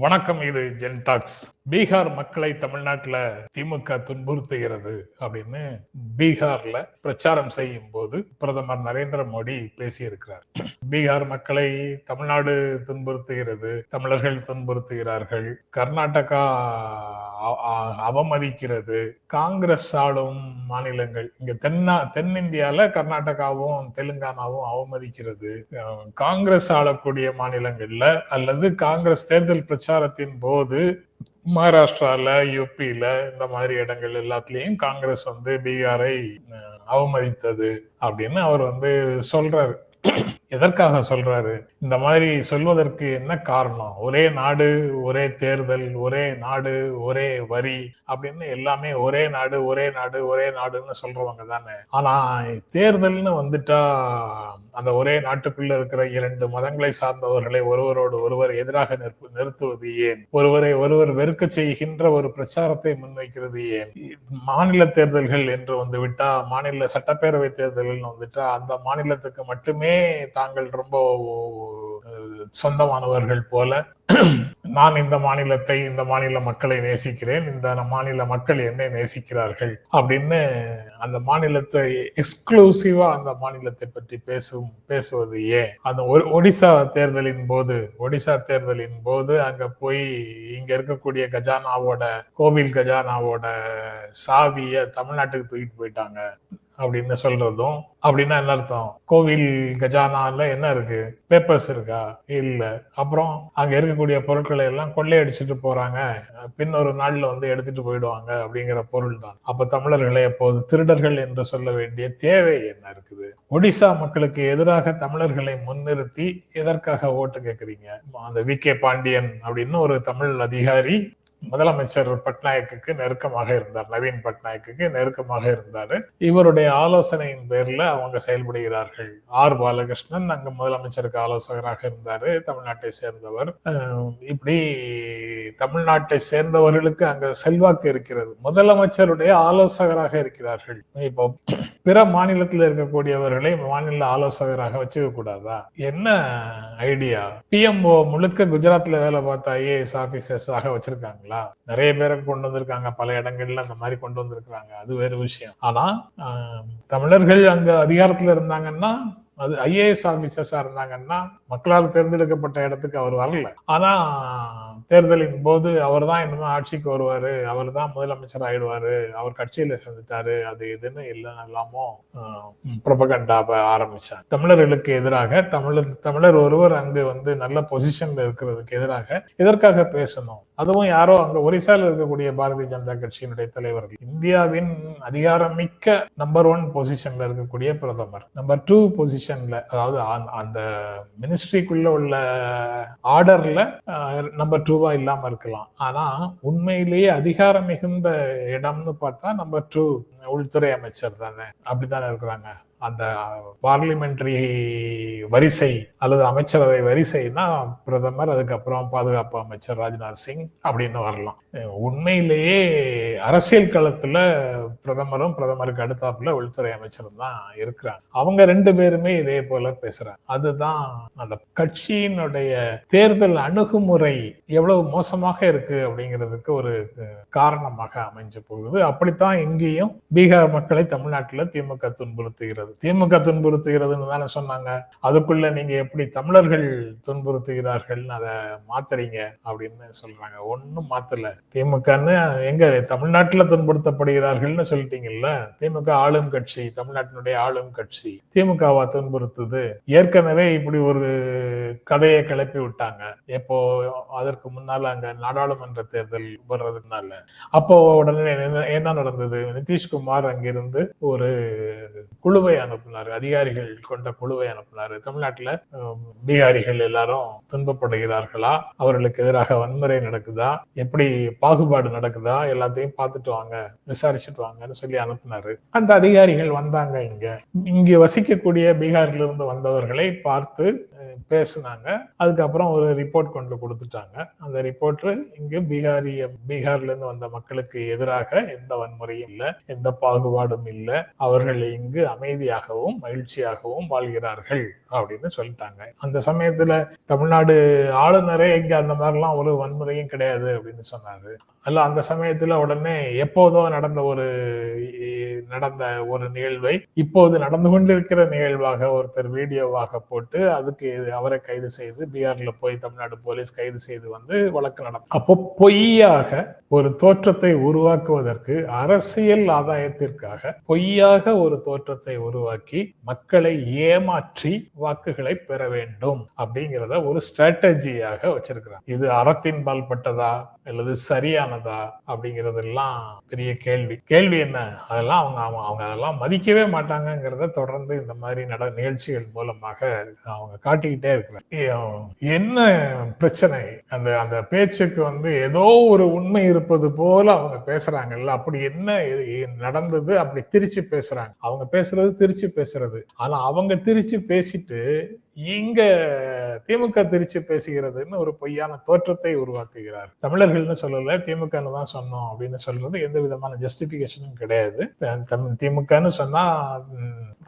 வணக்கம் இது ஜென்டாக்ஸ் பீகார் மக்களை தமிழ்நாட்டுல திமுக துன்புறுத்துகிறது அப்படின்னு பீகார்ல பிரச்சாரம் செய்யும் போது பிரதமர் நரேந்திர மோடி பேசியிருக்கிறார். பீகார் மக்களை தமிழ்நாடு துன்புறுத்துகிறது தமிழர்கள் துன்புறுத்துகிறார்கள் கர்நாடகா அ- அவமதிக்கிறது காங்கிரஸ் ஆளும் மாநிலங்கள் இங்க தென்னா தென்னிந்தியால கர்நாடகாவும் தெலுங்கானாவும் அவமதிக்கிறது. காங்கிரஸ் ஆளக்கூடிய மாநிலங்கள்ல அல்லது காங்கிரஸ் தேர்தல் பிரச்சாரத்தின் போது மகாராஷ்டிரால யூபியில இந்த மாதிரி இடங்கள் எல்லாத்துலயும் காங்கிரஸ் வந்து பீகாரை அஹ், அவமதித்தது அப்படின்னு அவர் வந்து சொல்றாரு. எதற்காக சொல்றாரு? இந்த மாதிரி சொல்வதற்கு என்ன காரணம்? ஒரே நாடு ஒரே தேர்தல் ஒரே நாடு ஒரே வரி அப்படின்னு எல்லாமே ஒரே நாடு ஒரே நாடு ஒரே நாடுன்னு சொல்றவங்க தானே. ஆனா தேர்தல்னு வந்துட்டா அந்த ஒரே நாட்டுக்குள்ள இருக்கிற இரண்டு மதங்களை சார்ந்தவர்களை ஒருவரோடு ஒருவர் எதிராக நிறுத்துவது ஏன்? ஒருவரை ஒருவர் வெறுக்க செய்கின்ற ஒரு பிரச்சாரத்தை முன்வைக்கிறது ஏன்? மாநில தேர்தல்கள் என்று வந்துவிட்டா மாநில சட்டப்பேரவை தேர்தல்கள் வந்துட்டா அந்த மாநிலத்துக்கு மட்டுமே தாங்கள் ரொம்ப சொந்தமானவர்கள் போல. நான் இந்த மாநிலத்தை இந்த மாநில மக்களை நேசிக்கிறேன் இந்த மாநில மக்கள் என்னை நேசிக்கிறார்கள் அப்படின்னு அந்த மாநிலத்தை எக்ஸ்க்ளூசிவா அந்த மாநிலத்தை பற்றி பேசும் பேசுவது ஏன்? அந்த ஒரு ஒடிசா தேர்தலின் போது ஒடிசா தேர்தலின் போது அங்க போய் இங்க இருக்கக்கூடிய கஜானாவோட கோவில் கஜானாவோட சாவிய தமிழ்நாட்டுக்கு தூக்கிட்டு போயிட்டாங்க. அப்படின்னு சொல்றதும் அப்படின்னா என்ன அர்த்தம்? கோவில் கஜானால என்ன இருக்கு? பேப்பர்ஸ் இருக்கா? இல்ல. அப்புறம் அங்க இருக்கக்கூடிய பொருட்களை எல்லாம் கொள்ளையடிச்சிட்டு போறாங்க. பின் ஒரு நாள்ல வந்து எடுத்துட்டு போயிடுவாங்க அப்படிங்கிற பொருள் தான் அப்ப தமிழர்களை அப்போது திருடர்கள் என்று சொல்ல வேண்டிய தேவை என்ன இருக்குது? ஒடிசா மக்களுக்கு எதிராக தமிழர்களை முன்னிறுத்தி எதற்காக ஓட்டு கேட்கறீங்க? அந்த வி கே பாண்டியன் அப்படின்னு ஒரு தமிழ் அதிகாரி முதலமைச்சர் பட்நாயக்கு நெருக்கமாக இருந்தார் நவீன் பட்நாயக்குக்கு நெருக்கமாக இருந்தார். இவருடைய ஆலோசனையின் பேர்ல அவங்க செயல்படுகிறார்கள். ஆர் பாலகிருஷ்ணன் அங்க முதலமைச்சருக்கு ஆலோசகராக இருந்தாரு தமிழ்நாட்டை சேர்ந்தவர். இப்படி தமிழ்நாட்டை சேர்ந்தவர்களுக்கு அங்க செல்வாக்கு இருக்கிறது. முதலமைச்சருடைய ஆலோசகராக இருக்கிறார்கள். இப்போ பிற மாநிலத்தில் இருக்கக்கூடியவர்களை மாநில ஆலோசகராக வச்சுக்க கூடாதா என்ன ஐடியா? பிஎம்ஓ முழுக்க குஜராத்ல வேலை பார்த்த ஐஏஎஸ் ஆபீசர்ஸாக வச்சிருக்காங்க இல்லைங்களா? நிறைய பேரை கொண்டு வந்திருக்காங்க. பல இடங்கள்ல அந்த மாதிரி கொண்டு வந்திருக்கிறாங்க. அது வேறு விஷயம். ஆனா ஆஹ், தமிழர்கள் அங்க அதிகாரத்துல இருந்தாங்கன்னா அது ஐஏஎஸ் ஆபீசர்ஸா இருந்தாங்கன்னா மக்களால் தேர்ந்தெடுக்கப்பட்ட இடத்துக்கு அவர் வரல. ஆனா தேர்தலின் போது அவர் தான் இன்னுமே ஆட்சிக்கு வருவாரு அவர் தான் முதலமைச்சர் ஆயிடுவாரு அவர் கட்சியில சேர்ந்துட்டாரு அது இதுன்னு இல்லைன்னு எல்லாமோ புரபகண்டா ஆரம்பிச்சார் தமிழர்களுக்கு எதிராக தமிழர் தமிழர் ஒருவர் அங்கு வந்து நல்ல பொசிஷன்ல இருக்கிறதுக்கு எதிராக எதற்காக பேசணும்? அதுவும் யாரோ அங்க ஒரிசால இருக்கக்கூடிய பாரதிய ஜனதா கட்சியினுடைய தலைவர்கள். இந்தியாவின் அதிகாரமிக்க நம்பர் ஒன் பொசிஷன்ல இருக்கக்கூடிய பிரதமர். நம்பர் டூ பொசிஷன் பொசிஷன்ல அதாவது அந்த- அந்த மினிஸ்ட்ரிக்குள்ள உள்ள ஆர்டர்ல நம்பர் டூவா இல்லாம இருக்கலாம். ஆனா உண்மையிலேயே அதிகாரம் மிகுந்த இடம்னு பார்த்தா நம்பர் டூ உள்துறை அமைச்சர் தானே. அப்படித்தானே இருக்கிறாங்க? அந்த பார்லிமெண்டரி வரிசை அல்லது அமைச்சரவை வரிசைனா பிரதமர் அதுக்கப்புறம் பாதுகாப்பு அமைச்சர் ராஜ்நாத் சிங் அப்படின்னு வரலாம். உண்மையிலேயே அரசியல் களத்துல பிரதமரும் பிரதமருக்கு அடுத்தாப்புல உள்துறை அமைச்சரும் தான் இருக்கிறாங்க. அவங்க ரெண்டு பேருமே இதே போல பேசுறாங்க. அதுதான் அந்த கட்சியினுடைய தேர்தல் அணுகுமுறை எவ்வளவு மோசமாக இருக்கு அப்படிங்கிறதுக்கு ஒரு காரணமாக அமைஞ்சு போகுது. அப்படித்தான் இங்கேயும் பீகார் மக்களை தமிழ்நாட்டில் திமுக துன்புறுத்துகிறது. திமுக துன்புறுத்துகிறதுன்னு தானே சொன்னாங்க. அதுக்குள்ள நீங்க எப்படி தமிழர்கள் துன்புறுத்துகிறார்கள்னு அதை மாத்துறீங்க அப்படின்னு சொல்றாங்க. ஒண்ணும் மாத்தல. திமுகன்னு எங்க தமிழ்நாட்டுல துன்புறுத்தப்படுகிறார்கள்னு சொல்லிட்டீங்கல்ல? திமுக ஆளும் கட்சி தமிழ்நாட்டினுடைய ஆளும் கட்சி திமுகவா துன்புறுத்துது? ஏற்கனவே இப்படி ஒரு கதையை கிளப்பி விட்டாங்க. எப்போ அதற்கு முன்னால அங்க நாடாளுமன்ற தேர்தல் வர்றதுனால. அப்போ உடனே என்ன- என்ன நடந்தது? நிதிஷ்குமார் அங்கிருந்து ஒரு குழுவை அனுப்பினார் அதிகாரிகள் கொண்ட குழுவை அனுப்பினார். தமிழ்நாட்டில் பீகாரிகள் எல்லாரும் துன்பப்படுகிறார்களா? அவர்களுக்கு எதிராக வன்முறை நடக்குதா? எப்படி பாகுபாடு நடக்குதா? எல்லாத்தையும் பார்த்துட்டு வாங்க விசாரிச்சுட்டு வாங்கன்னு சொல்லி அனுப்பினாரு. அந்த அதிகாரிகள் வந்தாங்க இங்க. இங்க வசிக்கக்கூடிய பீகார்ல இருந்து வந்தவர்களை பார்த்து பேசினாங்க பேசுனாங்க. அதுக்கப்புறம் ஒரு ரிப்போர்ட் கொண்டு கொடுத்துட்டாங்க. அந்த ரிப்போர்ட் இங்கு பீகாரிய பீகார்ல இருந்து வந்த மக்களுக்கு எதிராக எந்த வன்முறையும் இல்லை எந்த பாகுபாடும் இல்லை. அவர்கள் இங்கு அமைதி அமைதியாகவும் மகிழ்ச்சியாகவும் வாழ்கிறார்கள் அப்படின்னு சொல்லிட்டாங்க. அந்த சமயத்துல தமிழ்நாடு ஆளுநரே இங்க அந்த மாதிரிலாம் ஒரு வன்முறையும் கிடையாது அப்படின்னு சொன்னாரு. அல்ல அந்த சமயத்துல உடனே எப்போதோ நடந்த ஒரு நடந்த ஒரு நிகழ்வை இப்போது நடந்து கொண்டிருக்கிற நிகழ்வாக ஒருத்தர் வீடியோவாக போட்டு அதுக்கு அவரை கைது செய்து பீகார்ல போய் தமிழ்நாடு போலீஸ் கைது செய்து வந்து வழக்கு நடத்தும் அப்போ பொய்யாக ஒரு தோற்றத்தை உருவாக்குவதற்கு அரசியல் ஆதாயத்திற்காக பொய்யாக ஒரு தோற்றத்தை உருவாக்கி மக்களை ஏமாற்றி வாக்குகளை பெற வேண்டும் அப்படிங்கிறத ஒரு ஸ்ட்ராட்டஜியாக வச்சிருக்கிறார். இது அறத்தின் பால்பட்டதா அல்லது சரியானதா அப்படிங்கறதெல்லாம் பெரிய கேள்வி. கேள்வி என்ன? அதெல்லாம் அவங்க அவங்க அதெல்லாம் மதிக்கவே மாட்டாங்கிறத தொடர்ந்து இந்த மாதிரி நட நிகழ்ச்சிகள் மூலமாக அவங்க காட்டிக்கிட்டே இருக்கிறாங்க. என்ன பிரச்சனை? அந்த அந்த பேச்சுக்கு வந்து ஏதோ ஒரு உண்மை இருப்பது போல அவங்க பேசுறாங்கல்ல. அப்படி என்ன நடந்தது? அப்படி திருச்சி பேசுறாங்க. அவங்க பேசுறது திருச்சி பேசுறது. ஆனா அவங்க திருச்சி பேசிட்டு இங்க திமுக திருச்சி பேசுகிறதுன்னு ஒரு பொய்யான தோற்றத்தை உருவாக்குகிறார். தமிழர்கள்னு சொல்லல திமுகன்னு தான் சொன்னோம் அப்படின்னு சொல்றது எந்த விதமான ஜஸ்டிபிகேஷனும் கிடையாது. திமுகன்னு சொன்னா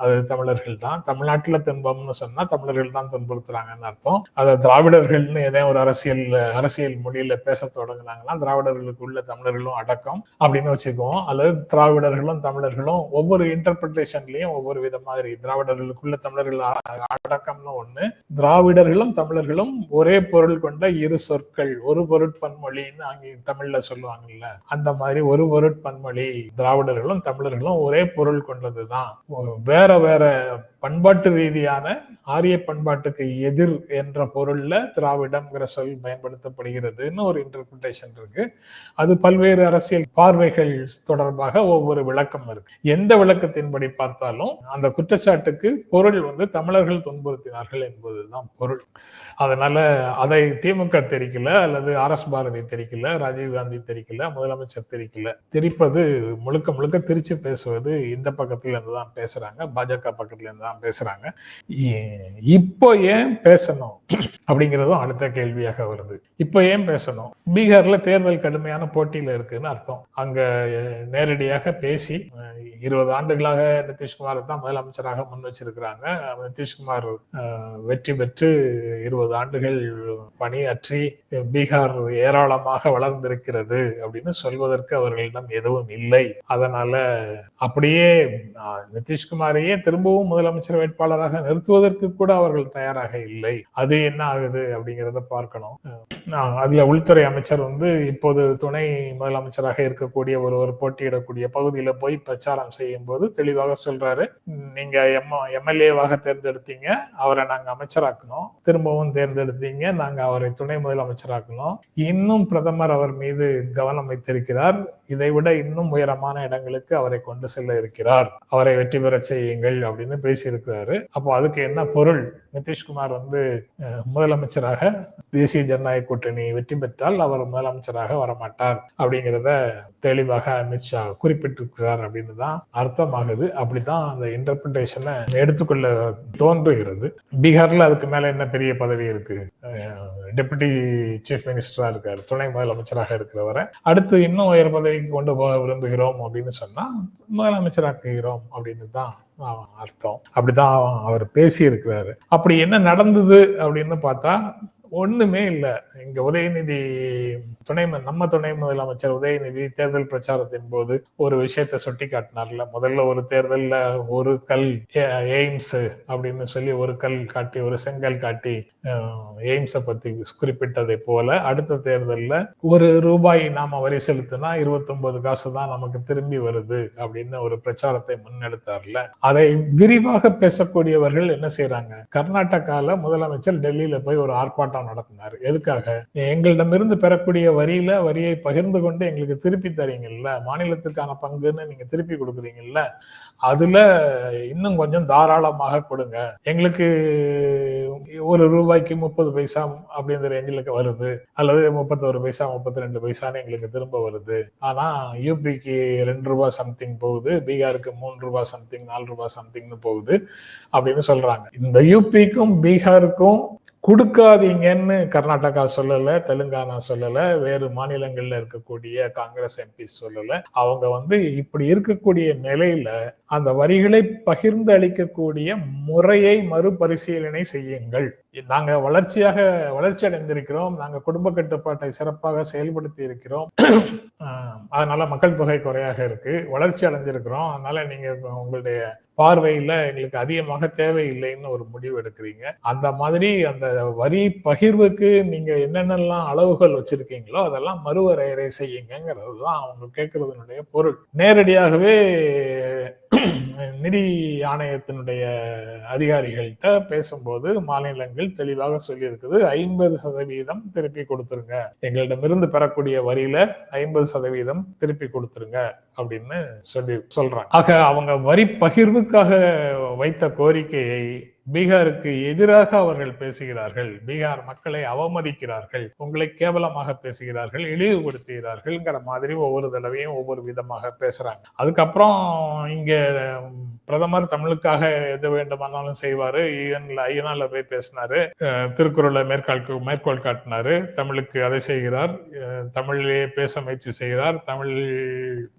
அது தமிழர்கள் தான். தமிழ்நாட்டுல துன்பம்னு சொன்னா தமிழர்கள் தான் துன்புறுத்துறாங்கன்னு அர்த்தம். அதை திராவிடர்கள்னு ஏதோ ஒரு அரசியல் அரசியல் மொழியில பேச தொடங்கினாங்கன்னா திராவிடர்களுக்கு உள்ள தமிழர்களும் அடக்கம் அப்படின்னு வச்சுக்குவோம். அல்லது திராவிடர்களும் தமிழர்களும் ஒவ்வொரு இன்டர்பிரிட்டேஷன்லயும் ஒவ்வொரு வித மாதிரி திராவிடர்களுக்குள்ள தமிழர்கள் அடக்கம்னு ஒண்ணு. திராவிடர்களும் தமிழர்களும் ஒரே பொருள் கொண்ட இரு சொற்கள். ஒரு பொருட்பன்மொழின்னு அங்கே தமிழ்ல சொல்லுவாங்கல்ல. அந்த மாதிரி ஒரு பொருட்பன்மொழி திராவிடர்களும் தமிழர்களும் ஒரே பொருள் கொண்டதுதான். வேற வேற பண்பாட்டு ரீதியான ஆரிய பண்பாட்டுக்கு எதிர் என்ற பொருள்ல திராவிடம்ங்கிற சொல் பயன்படுத்தப்படுகிறதுன்னு ஒரு இன்டர்பிரிட்டேஷன் இருக்கு. அது பல்வேறு அரசியல் பார்வைகள் தொடர்பாக ஒவ்வொரு விளக்கம் இருக்கு. எந்த விளக்கத்தின்படி பார்த்தாலும் அந்த குற்றச்சாட்டுக்கு பொருள் வந்து தமிழர்கள் துன்புறுத்தினார்கள் என்பதுதான் பொருள். அதனால அதை திமுக தெரிக்கல அல்லது ஆர் எஸ் பாரதி தெரிக்கல ராஜீவ்காந்தி தெரிக்கல முதலமைச்சர் தெரிக்கல. திரிப்பது முழுக்க முழுக்க திருச்சி பேசுவது இந்த பக்கத்துல இருந்து தான் பேசுறாங்க பாஜக பக்கத்துல இருந்து தான் பேசுறாங்க. இப்போ ஏன் பேசணும் அப்படிங்கிறதும் அடுத்த கேள்வியாக வருது. இப்போ ஏன் பேசணும்? பீகார்ல தேர்தல் கடுமையான போட்டியில இருக்குன்னு அர்த்தம். அங்க நேரடியாக பேசி இருபது ஆண்டுகளாக நிதிஷ்குமார் தான் முதலமைச்சராக முன் வச்சிருக்கிறாங்க. நிதிஷ்குமார் வெற்றி பெற்று இருபது ஆண்டுகள் பணியாற்றி பீகார் ஏராளமாக வளர்ந்திருக்கிறது அப்படின்னு சொல்வதற்கு அவர்களிடம் எதுவும் இல்லை. அதனால அப்படியே நிதிஷ்குமாரையே திரும்பவும் முதலமைச்சர் வேட்பாளராக நிறுத்துவதற்கு கூட அவர்கள் தயாராக இல்லை. அது என்ன ஆகுது அப்படிங்கிறத பார்க்கணும். அதுல உள்துறை அமைச்சர் வந்து இப்போது துணை முதலமைச்சராக இருக்கக்கூடிய ஒருவர் போட்டியிடக்கூடிய பகுதியில போய் பிரச்சாரம் செய்யும் போது தெளிவாக சொல்றாரு. நீங்க எம் எம்எல்ஏவாக தேர்ந்தெடுத்தீங்க. அவரை நாங்க அமைச்சராக்கணும். திரும்பவும் தேர்ந்தெடுத்தீங்க நாங்க அவரை துணை முதலமைச்சராக்கணும். இன்னும் பிரதமர் அவர் மீது கவனம் வைத்திருக்கிறார். இதை விட இன்னும் உயரமான இடங்களுக்கு அவரை கொண்டு செல்ல இருக்கிறார். அவரை வெற்றி பெற செய்யுங்கள் அப்படின்னு பேசியிருக்கிறாரு. அப்போ அதுக்கு என்ன பொருள்? நிதிஷ்குமார் வந்து முதலமைச்சராக தேசிய ஜனநாயக கூட்டணி வெற்றி பெற்றால் அவர் முதலமைச்சராக வரமாட்டார் அப்படிங்கிறத தெளிவாக அமித்ஷா குறிப்பிட்டிருக்கிறார் அப்படின்னு தான் அர்த்தமாகுது. அப்படிதான் அந்த இன்டர்பிரிட்டேஷனை எடுத்துக்கொள்ள தோன்றுகிறது. பீகார்ல அதுக்கு மேல என்ன பெரிய பதவி இருக்கு? டெபுட்டி சீஃப் மினிஸ்டரா இருக்காரு துணை முதலமைச்சராக இருக்கிறவரை. அடுத்து இன்னும் உயர் பதவிக்கு கொண்டு போக விரும்புகிறோம் அப்படின்னு சொன்னா முதலமைச்சராக்குகிறோம் அப்படின்னு தான் அர்த்தம். அப்படிதான் அவர் பேசி இருக்கிறாரு அப்படி என்ன நடந்தது அப்படின்னு பார்த்தா ஒண்ணுமே இல்லை. இங்க உதயநிதி துணை நம்ம துணை முதலமைச்சர் உதயநிதி தேர்தல் பிரச்சாரத்தின் போது ஒரு விஷயத்த சுட்டி காட்டினார்ல. முதல்ல ஒரு தேர்தல்ல ஒரு கல் எய்ம்ஸ் அப்படின்னு சொல்லி ஒரு கல் காட்டி ஒரு செங்கல் காட்டி எய்ம்ஸ பத்தி குறிப்பிட்டதை போல அடுத்த தேர்தல்ல ஒரு ரூபாய் நாம வரி செலுத்தினா இருபத்தொன்பது காசு தான் நமக்கு திரும்பி வருது அப்படின்னு ஒரு பிரச்சாரத்தை முன்னெடுத்தார்ல. அதை விரிவாக பேசக்கூடியவர்கள் என்ன செய்யறாங்க கர்நாடகால முதலமைச்சர் டெல்லியில போய் ஒரு ஆர்ப்பாட்டம் நடத்தினார். எதுக்காக? எங்களிடமிருந்து பெறக்கூடிய வரியில வரியை பகிர்ந்து கொண்டு எங்களுக்கு திருப்பி தரீங்கல்ல? மாநிலத்திற்கான பங்குன்னு நீங்க திருப்பி கொடுக்குறீங்கல்ல? அதுல இன்னும் கொஞ்சம் தாராளமாக கொடுங்க. எங்களுக்கு ஒரு ரூபாய்க்கு முப்பது பைசா அப்படிங்கிற ரேஞ்சிலுக்கு வருது. அல்லது முப்பத்தொரு பைசா முப்பத்தி ரெண்டு பைசான்னு எங்களுக்கு திரும்ப வருது. ஆனா யூபிக்கு ரெண்டு ரூபாய் சம்திங் போகுது. பீகாருக்கு மூணு ரூபாய் சம்திங் நாலு ரூபாய் சம்திங்னு போகுது. அப்படின்னு சொல்றாங்க. இந்த யூபிக்கும் பீகாருக்கும் கொடுக்காதீங்கன்னு கர்நாடகா சொல்லலை தெலுங்கானா சொல்லலை வேறு மாநிலங்களில் இருக்கக்கூடிய காங்கிரஸ் எம்பி சொல்லலை. அவங்க வந்து இப்படி இருக்கக்கூடிய நிலையில அந்த வரிகளை பகிர்ந்து அளிக்கக்கூடிய முறையை மறுபரிசீலனை செய்யுங்கள். நாங்க வளர்ச்சியாக வளர்ச்சி அடைந்திருக்கிறோம். நாங்க குடும்ப கட்டுப்பாட்டை சிறப்பாக செயல்படுத்தி இருக்கிறோம். அதனால மக்கள் தொகை குறையாக இருக்கு. வளர்ச்சி அடைஞ்சிருக்கிறோம். அதனால நீங்க உங்களுடைய பார்வையில எங்களுக்கு அதிகமாக தேவையில்லைன்னு ஒரு முடிவு எடுக்கிறீங்க. அந்த மாதிரி அந்த வரி பகிர்வுக்கு நீங்க என்னென்னலாம் அளவுகள் வச்சிருக்கீங்களோ அதெல்லாம் மறுவரையறை செய்யுங்கிறது தான் அவங்க கேட்கறதுனுடைய பொருள். நேரடியாகவே நிதி ஆணையத்தினுடைய அதிகாரிகள்கிட்ட பேசும்போது மாநிலங்கள் தெளிவாக சொல்லியிருக்குது ஐம்பது சதவீதம் திருப்பி கொடுத்துருங்க. எங்களிடமிருந்து பெறக்கூடிய வரியில ஐம்பது சதவீதம் திருப்பி கொடுத்துருங்க அப்படின்னு சொல்லி சொல்றாங்க. ஆக அவங்க வரி பகிர்வுக்காக வைத்த கோரிக்கையை பீகாருக்கு எதிராக அவர்கள் பேசுகிறார்கள். பீகார் மக்களை அவமதிக்கிறார்கள். உங்களை கேவலமாக பேசுகிறார்கள். இழிவுபடுத்துகிறார்கள்ங்கிற மாதிரி ஒவ்வொரு தடவையும் ஒவ்வொரு விதமாக பேசுறாங்க. அதுக்கப்புறம் இங்க பிரதமர் தமிழுக்காக எது வேண்டுமானாலும் செய்வாரு. யூஎன்ல ஐநால போய் பேசினாரு. திருக்குறளை மேற்கால் மேற்கோள் காட்டினாரு. தமிழுக்கு அதை செய்கிறார். தமிழிலேயே பேச முயற்சி செய்கிறார். தமிழ்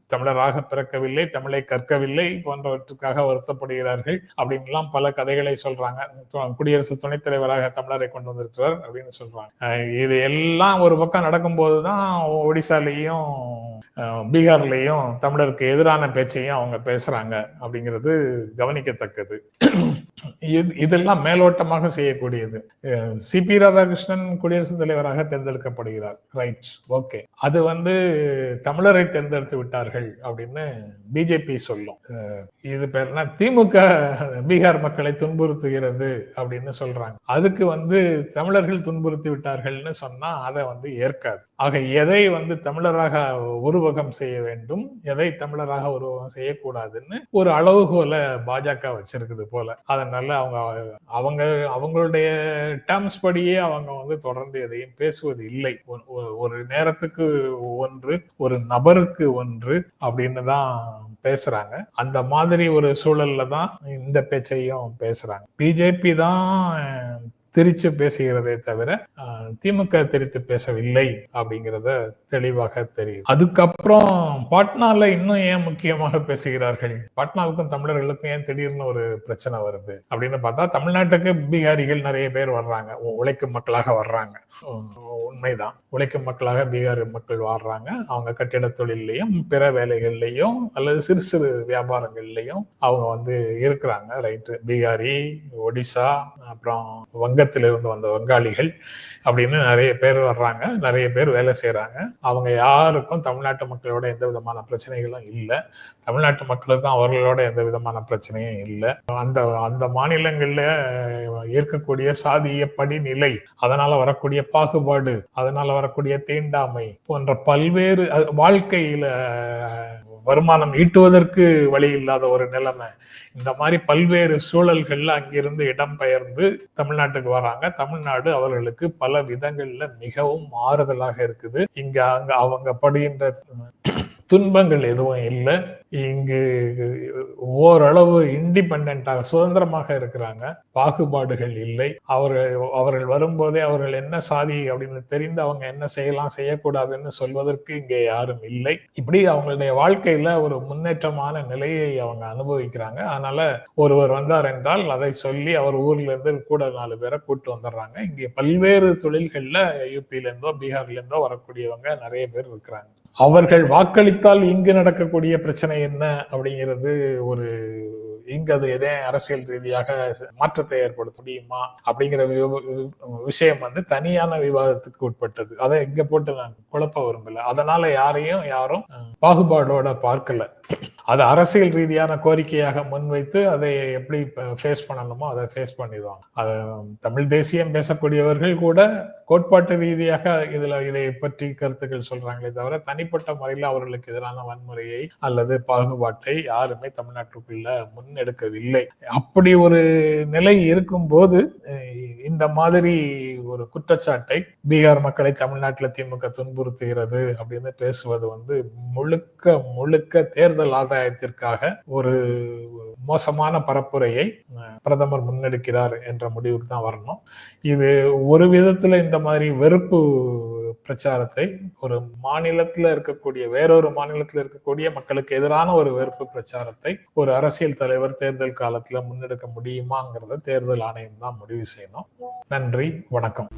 தமிழராக பிறக்கவில்லை தமிழை கற்கவில்லை போன்றவற்றுக்காக வருத்தப்படுகிறார்கள் அப்படின்லாம் பல கதைகளை சொல்றாங்க. குடியரசு துணைத் தலைவராக தமிழரை கொண்டு வந்திருக்கிறார் அப்படின்னு சொல்றாங்க. இது எல்லாம் ஒரு பக்கம் நடக்கும்போதுதான் ஒடிசாலையும் பீகார்லேயும் தமிழருக்கு எதிரான பேச்சையும் அவங்க பேசுறாங்க அப்படிங்கிறது கவனிக்கத்தக்கது. இதெல்லாம் மேலோட்டமாக செய்யக்கூடியது. சி பி ராதாகிருஷ்ணன் குடியரசுத் தலைவராக தேர்ந்தெடுக்கப்படுகிறார். ரைட் ஓகே அது வந்து தமிழரை தேர்ந்தெடுத்து விட்டார்கள் அப்படின்னு பிஜேபி சொல்லும். இது பேர்னா திமுக பீகார் மக்களை துன்புறுத்துகிறது அப்படின்னு சொல்றாங்க. அதுக்கு வந்து தமிழர்கள் துன்புறுத்தி விட்டார்கள்னு சொன்னா அதை வந்து ஏற்காது. ஆக எதை வந்து தமிழராக உருவகம் செய்ய வேண்டும்? எதை தமிழராக உருவகம் செய்யக்கூடாதுன்னு ஒரு அளவுகோல பாஜக வச்சிருக்குது போல. அதனால அவங்க அவங்க அவங்களுடைய டேர்ம்ஸ் படியே அவங்க வந்து தொடர்ந்து எதையும் பேசுவது இல்லை. ஒரு நேரத்துக்கு ஒன்று ஒரு நபருக்கு ஒன்று அப்படின்னு தான் பேசுறாங்க. அந்த மாதிரி ஒரு சூழல்ல தான் இந்த பேச்சையும் பேசுறாங்க. பிஜேபி தான் திரிச்சு பேசுகிறதே தவிர திமுக திரித்து பேசவில்லை அப்படிங்கிறத தெளிவாக தெரியுது. அதுக்கப்புறம் பாட்னால இன்னும் ஏன் முக்கியமாக பேசுகிறார்கள்? பாட்னாவுக்கும் தமிழர்களுக்கும் ஏன் திடீர்னு ஒரு பிரச்சனை வருது? அப்படின்னு பார்த்தா தமிழ்நாட்டுக்கு பீகாரிகள் நிறைய பேர் வர்றாங்க. உழைக்கும் மக்களாக வர்றாங்க. உண்மைதான். உழைக்கும் மக்களாக பீகார் மக்கள் வாழ்றாங்க. அவங்க கட்டிட தொழிலையும் பிற வேலைகள்லையும் அல்லது சிறு சிறு வியாபாரங்கள்லையும் அவங்க வந்து இருக்கிறாங்க ரைட்டு. பீகாரி ஒடிசா அப்புறம் வங்க வங்கத்திலிருந்து வந்த வங்காளிகள் அப்படின்னு நிறைய பேர் வர்றாங்க நிறைய பேர் வேலை செய்யறாங்க அவங்க யாருக்கும் தமிழ்நாட்டு மக்களோட எந்த விதமான பிரச்சனைகளும் இல்லை. தமிழ்நாட்டு மக்களுக்கும் அவர்களோட எந்த விதமான பிரச்சனையும் இல்லை. அந்த அந்த மாநிலங்களில் இருக்கக்கூடிய சாதிய படிநிலை அதனால வரக்கூடிய பாகுபாடு அதனால வரக்கூடிய தீண்டாமை போன்ற பல்வேறு வாழ்க்கையில வருமானம் ஈட்டுவதற்கு வழி இல்லாத ஒரு நிலைமை. இந்த மாதிரி பல்வேறு சூழல்கள்ல அங்கிருந்து இடம்பெயர்ந்து தமிழ்நாட்டுக்கு வராங்க. தமிழ்நாடு அவர்களுக்கு பல விதங்கள்ல மிகவும் மாறுதலாக இருக்குது. இங்க அங்க அவங்க படுகின்ற துன்பங்கள் எதுவும் இல்லை. இங்கு ஓரளவு இண்டிபெண்டாக சுதந்திரமாக இருக்கிறாங்க. பாகுபாடுகள் இல்லை. அவர்கள் அவர்கள் வரும்போதே அவர்கள் என்ன சாதி அப்படின்னு தெரிந்து அவங்க என்ன செய்யலாம் செய்யக்கூடாதுன்னு சொல்வதற்கு இங்கே யாரும் இல்லை. இப்படி அவங்களுடைய வாழ்க்கையில ஒரு முன்னேற்றமான நிலையை அவங்க அனுபவிக்கிறாங்க. அதனால ஒருவர் வந்தார் என்றால் அதை சொல்லி அவர் ஊர்ல இருந்து கூட நாலு பேரை கூட்டு வந்துடுறாங்க. இங்கே பல்வேறு தொழில்கள்ல யூபியில இருந்தோ பீகார்ல இருந்தோ வரக்கூடியவங்க நிறைய பேர் இருக்கிறாங்க. அவர்கள் வாக்களித்தால் இங்கு நடக்கக்கூடிய பிரச்சனை என்ன அப்படிங்கிறது ஒரு இங்கு அது எதே அரசியல் ரீதியாக மாற்றத்தை ஏற்படுத்த முடியுமா அப்படிங்கிற விஷயம் வந்து தனியான விவாதத்துக்கு உட்பட்டது. அதை இங்க போட்டு நான் குழப்ப விரும்பல. அதனால யாரையும் யாரும் பாகுபாடோட பார்க்கல. அது அரசியல் ரீதியான கோரிக்கையாக முன்வைத்து அதை எப்படி ஃபேஸ் பண்ணணுமோ அதை ஃபேஸ் பண்ணிடுவாங்க. அது தமிழ் தேசியம் பேசக்கூடியவர்கள் கூட கோட்பாட்டு ரீதியாக இதில் இதை பற்றி கருத்துக்கள் சொல்றாங்களே தவிர தனிப்பட்ட முறையில் அவர்களுக்கு எதிரான வன்முறையை அல்லது பாகுபாட்டை யாருமே தமிழ்நாட்டுக்குள்ள முன்னெடுக்கவில்லை. அப்படி ஒரு நிலை இருக்கும் போது இந்த மாதிரி ஒரு குற்றச்சாட்டை பீகார் மக்களை தமிழ்நாட்டில் திமுக துன்புறுத்துகிறது அப்படின்னு பேசுவது வந்து முழுக்க முழுக்க தேர்தல் ஆதாயத்திற்காக ஒரு மோசமான பரப்புரையை பிரதமர் முன்னெடுக்கிறார் என்ற முடிவுக்கு தான் வரணும். இது ஒரு விதத்துல இந்த மாதிரி வெறுப்பு பிரச்சாரத்தை ஒரு மாநிலத்துல இருக்கக்கூடிய வேறொரு மாநிலத்துல இருக்கக்கூடிய மக்களுக்கு எதிரான ஒரு வெறுப்பு பிரச்சாரத்தை ஒரு அரசியல் தலைவர் தேர்தல் காலத்துல முன்னெடுக்க முடியுமாங்கிறத தேர்தல் ஆணையம் தான் முடிவு செய்யணும். நன்றி வணக்கம்.